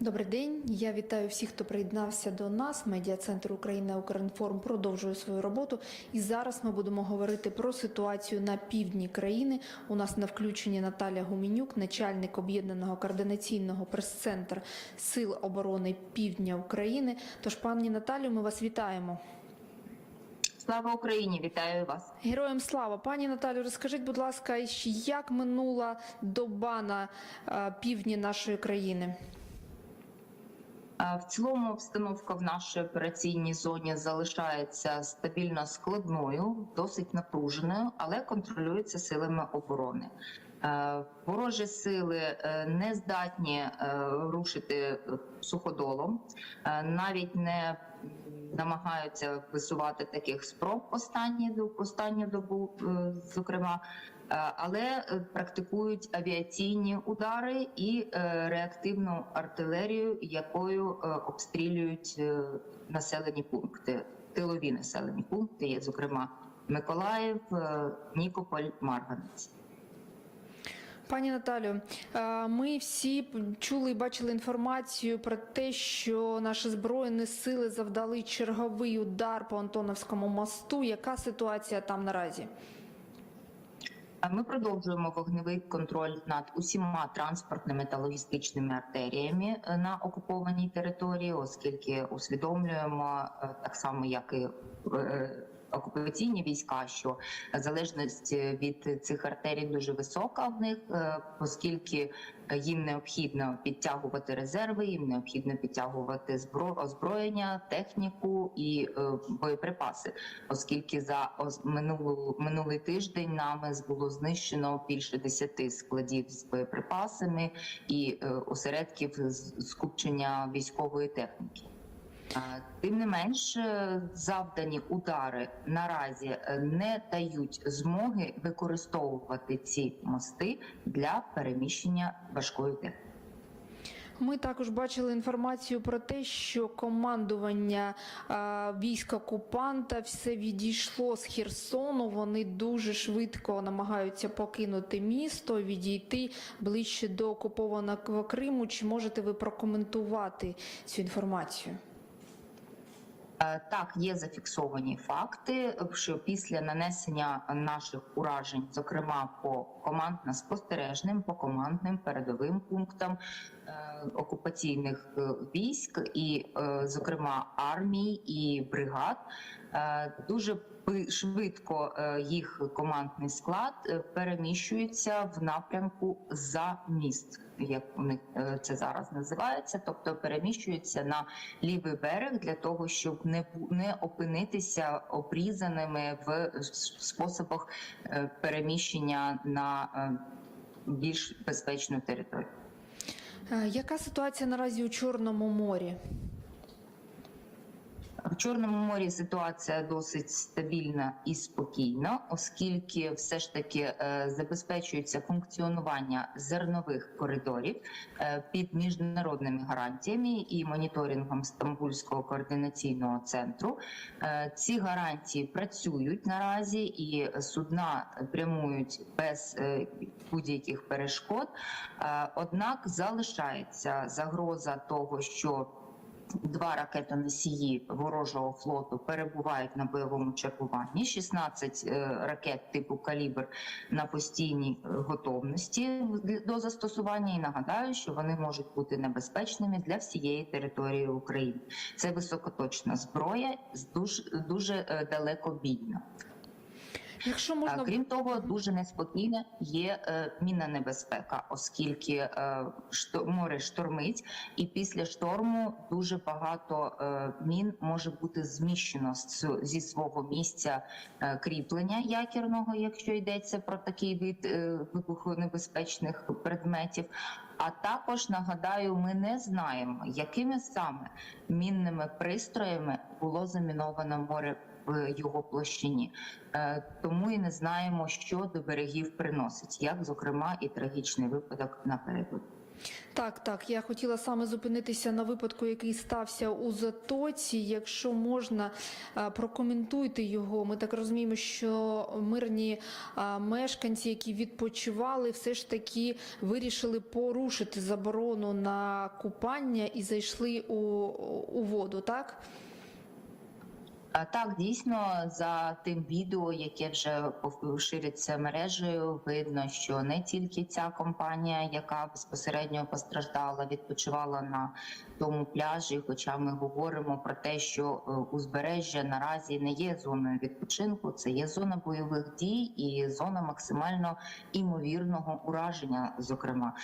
Добрий день. Я вітаю всіх, хто приєднався до нас. Медіа-центр Україна Укрінформ продовжує свою роботу. І зараз ми будемо говорити про ситуацію на півдні країни. У нас на включенні Наталя Гуменюк, начальник об'єднаного координаційного прес-центру Сил оборони Півдня України. Тож, пані Наталю, ми вас вітаємо. Слава Україні! Вітаю вас. Героям слава, пані Наталю, розкажіть, будь ласка, як минула доба на е, півдні нашої країни? В цілому обстановка в нашій операційній зоні залишається стабільно складною, досить напруженою, але контролюється силами оборони. Е, Ворожі сили е, не здатні е, рушити суходолом, навіть не намагаються висувати таких спроб останні останню добу, е, зокрема, Е, але е, практикують авіаційні удари і реактивну артилерію, якою обстрілюють населені пункти, тилові населені пункти, є, зокрема Миколаїв, Нікополь, Марганець. Пані Наталю, е, ми всі чули і бачили інформацію про те, що наші збройні сили завдали черговий удар по Антоновському мосту. Яка ситуація там наразі? Ми продовжуємо вогневий контроль над усіма транспортними та логістичними артеріями е, на окупованій території, оскільки усвідомлюємо е, так само, як і окупаційні війська, що залежність від цих артерій дуже висока в них, е, оскільки їм необхідно підтягувати резерви, їм необхідно підтягувати збро- озброєння, техніку і е, боєприпаси, оскільки за минулу минулий тиждень нами було знищено більше 10 складів з боєприпасами і е, осередків скупчення військової техніки. Тим не менш, е, завдані удари наразі е, не дають змоги використовувати ці мости для переміщення важкої техніки. Ми також бачили інформацію про те, що командування військ окупанта все відійшло з Херсону. Вони дуже швидко намагаються покинути місто, відійти ближче до окупованого Криму. Чи можете ви прокоментувати цю інформацію? Е, Так, є зафіксовані факти, що після нанесення наших уражень, зокрема по командно-спостережним, по командним передовим пунктам е, окупаційних е, військ, і, зокрема, армій і бригад, дуже пи- швидко е, їх командний склад е, переміщується в напрямку за міст, як е, це зараз називається, тобто переміщується на лівий берег для того, щоб не не опинитися обрізаними в способах е, переміщення на е, більш безпечну територію. Е, Яка ситуація наразі у Чорному морі? В Чорному морі ситуація досить стабільна і спокійна, оскільки все ж таки е, забезпечується функціонування зернових коридорів е, під міжнародними гарантіями і моніторингом Стамбульського координаційного центру. Е, Ці гарантії працюють наразі, і судна прямують без будь-яких перешкод. Однак залишається загроза того, що Два ракетоносії ворожого флоту перебувають на бойовому чергуванні. 16 е, ракет типу калібр на постійній е, готовності до застосування. І нагадаю, що вони можуть бути небезпечними для всієї території України. Це високоточна зброя, дуже дуже далекобійна. Якщо можна Крім того, дуже неспокійна є е, мінна небезпека, оскільки е, море штормить, і після шторму дуже багато е, мін може бути зміщено зі свого місця е, кріплення якірного, якщо йдеться про такий вид е, вибухонебезпечних предметів. А також нагадаю, ми не знаємо, якими саме мінними пристроями було заміновано море в його площині, Е, тому і не знаємо, що до берегів приносить, як зокрема і трагічний випадок напередодні. Так, так. Я хотіла саме зупинитися на випадку, який стався у Затоці. Якщо можна, е, прокоментуйте його. Ми так розуміємо, що мирні е, мешканці, які відпочивали, все ж таки вирішили порушити заборону на купання і зайшли у, у воду, так? А, Так, дійсно, за тим відео, яке вже шириться мережею, видно, що не тільки ця компанія, яка безпосередньо постраждала, відпочивала на тому пляжі. Хоча ми говоримо про те, що е, узбережжя наразі не є зоною відпочинку, це є зона бойових дій і зона максимально імовірного ураження. Зокрема,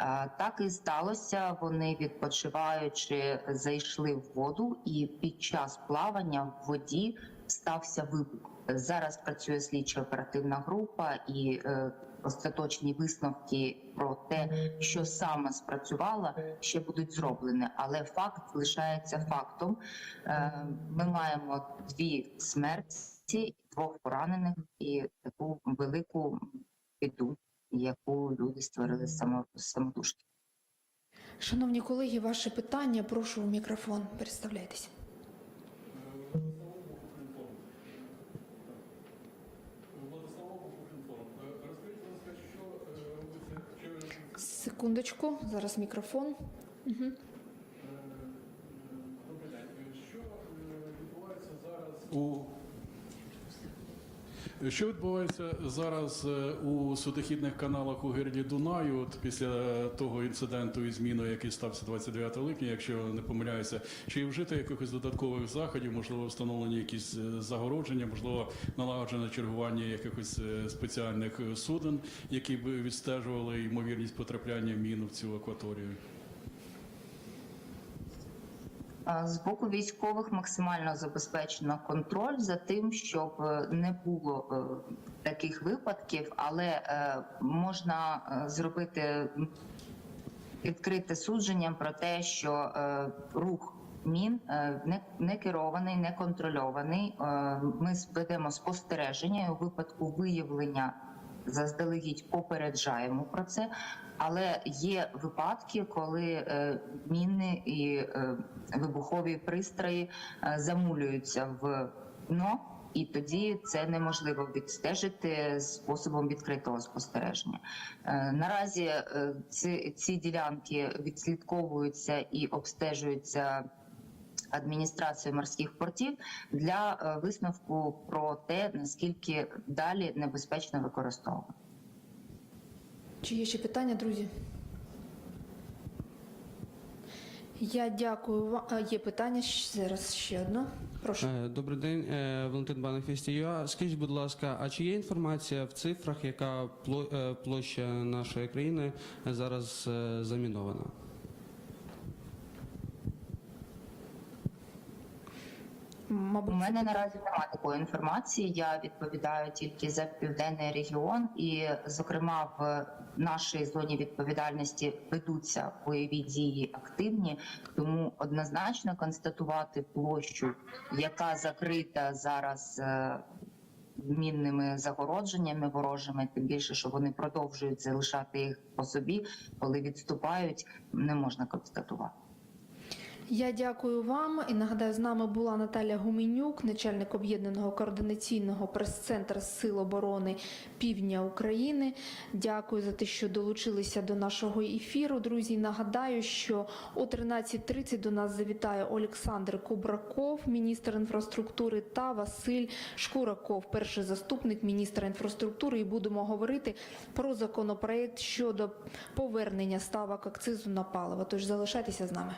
Е, так і сталося. Вони відпочиваючи, зайшли в воду, і під час плавання в воді стався вибух. Зараз працює слідчо оперативна група і е, остаточні висновки про те, що саме спрацювало, ще будуть зроблені. Але факт лишається фактом. Е, ми маємо дві смерті, двох поранених і таку велику біду, яку люди створили само, самотужки. Шановні колеги, ваше питання. Прошу в мікрофон. Представляйтеся. Владислава Бухінформ. Розкажіть, будь ласка, що е, робиться через Секундочку, зараз мікрофон. Угу. Е, добрий день. Е, Що е, відбувається зараз у що відбувається зараз е, у судохідних каналах у гирлі Дунаю от після того інциденту і зміну, який стався 29 липня, якщо не помиляюся, чи вжити якихось додаткових заходів, можливо, встановлені якісь е, загородження, можливо, налагоджене чергування якихось е, спеціальних е, суден, які б відстежували ймовірність потрапляння мін в цю акваторію? З боку військових максимально забезпечено контроль за тим, щоб е, не було е, таких випадків, але е, можна зробити відкрите судження про те, що рух мін не, не керований, не контрольований. Ми ведемо спостереження у випадку виявлення заздалегідь попереджаємо про це. Але є випадки, коли е, міни і е, вибухові пристрої е, замулюються в дно, і тоді це неможливо відстежити способом відкритого спостереження. Наразі ці, ці ділянки відслідковуються і обстежуються. Адміністрацією морських портів для е, висновку про те, наскільки далі небезпечно використовувати. Чи є ще питання, друзі? Я дякую вам. Є питання зараз ще одне. Прошу. Е, Добрий день, е, Валентин Банефісті. ЮА. Скажіть, будь ласка, а чи є інформація в цифрах, яка пло- площа нашої країни зараз е, замінована? У мене наразі немає такої інформації. Я відповідаю тільки за південний регіон, і, зокрема, в нашій зоні відповідальності ведуться бойові дії активні, тому однозначно констатувати площу, яка закрита зараз. е, Мінними загородженнями ворожими, тим більше, що вони продовжують залишати їх по собі, коли відступають, не можна констатувати. Я дякую вам і нагадаю, з нами була Наталя Гуменюк, начальник об'єднаного координаційного прес-центру Сил оборони Півдня України. Дякую за те, що долучилися до нашого ефіру. Друзі, нагадаю, що о 13.30 до нас завітає Олександр Кубраков, міністр інфраструктури, та Василь Шкураков, перший заступник міністра інфраструктури. І будемо говорити про законопроект щодо повернення ставок акцизу на паливо. Тож залишайтеся з нами.